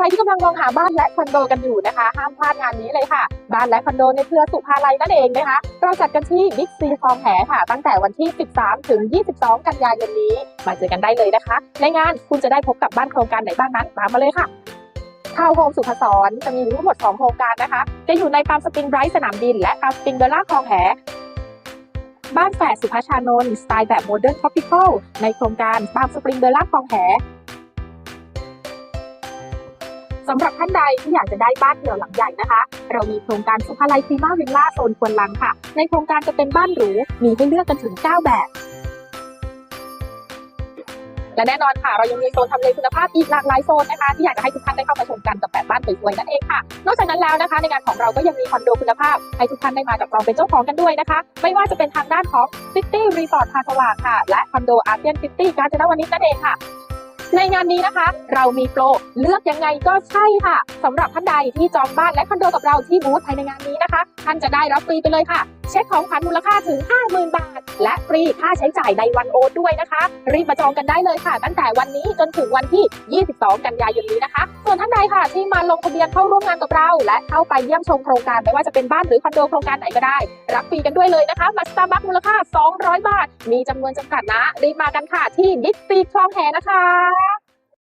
ใครที่กำลังมองหาบ้านและคอนโดกันอยู่นะคะ ห้ามพลาดงานนี้เลยค่ะ บ้านและคอนโดในเครือสุภาลัยนั่นเองนะคะ เราจัดกันที่บิ๊กซีคลองแหค่ะ ตั้งแต่วันที่ 13 ถึง 22 กันยายนนี้ มาเจอกันได้เลยนะคะ ในงานคุณจะได้พบกับบ้านโครงการไหนบ้างนั้นตามมาเลยค่ะทาวน์โฮมสุขสรจะมีทั้งหมด 2 โครงการนะคะ จะอยู่ในปาล์มสปริงไบรท์สนามบิน และปาล์มสปริงเบลล่าคลองแหบ้านแฝดสุภาชานนท์สไตล์แบบโมเดิร์นทรอปิคอลในโครงการปาล์มสปริงเบลล่าคลองแห สำหรับท่านใดที่อยากจะได้บ้านเดี่ยวหลังใหญ่นะคะ เรามีโครงการสุภาลัยซีมาวิลล่าโซนควนลังค่ะ ในโครงการจะเป็นบ้านหรูมีให้เลือกกันถึง 9 แบบ และแน่นอนค่ะ เรายังมีโซนทำเลคุณภาพอีกหลากหลายโซนนะคะที่อยากจะให้ทุกท่านได้เข้ามาชมกันกับแบบบ้านสวยๆนั่นเองค่ะ นอกจากนั้นแล้วนะคะ ในงานของเราก็ยังมีคอนโดคุณภาพให้ทุกท่านได้มาจับจองเป็นเจ้าของกันด้วยนะคะ ไม่ว่าจะเป็นทางด้านของ City Resort พาสว่างค่ะ และคอนโดอาเซียนซิตี้กาญจนวนิชนั่นเองค่ะ ในงานนี้นะคะ เรามีโปรเลือกยังไงก็ใช่ค่ะสำหรับท่านใดที่จองบ้านและคอนโดกับเราที่บูธภายในงานนี้นะคะ ท่านจะได้รับฟรีไปเลยค่ะ เช็คของขวัญมูลค่าถึง 50,000 บาท และฟรีค่าใช้จ่ายในวันโอนด้วยนะคะ รีบมาจองกันได้เลยค่ะ ตั้งแต่วันนี้จนถึงวันที่ 22 กันยายนนี้นะคะ ส่วนท่านใดค่ะที่มาลงทะเบียนเข้าร่วมงานกับเรา และเข้าไปเยี่ยมชมโครงการไม่ว่าจะเป็นบ้านหรือคอนโดโครงการไหนก็ได้ รับฟรีกันด้วยเลยนะคะมาสตาร์บัคมูลค่า 200 บาท มีจำนวนจำกัดนะ รีบมากันค่ะที่บิ๊กซีคลองแหนะคะ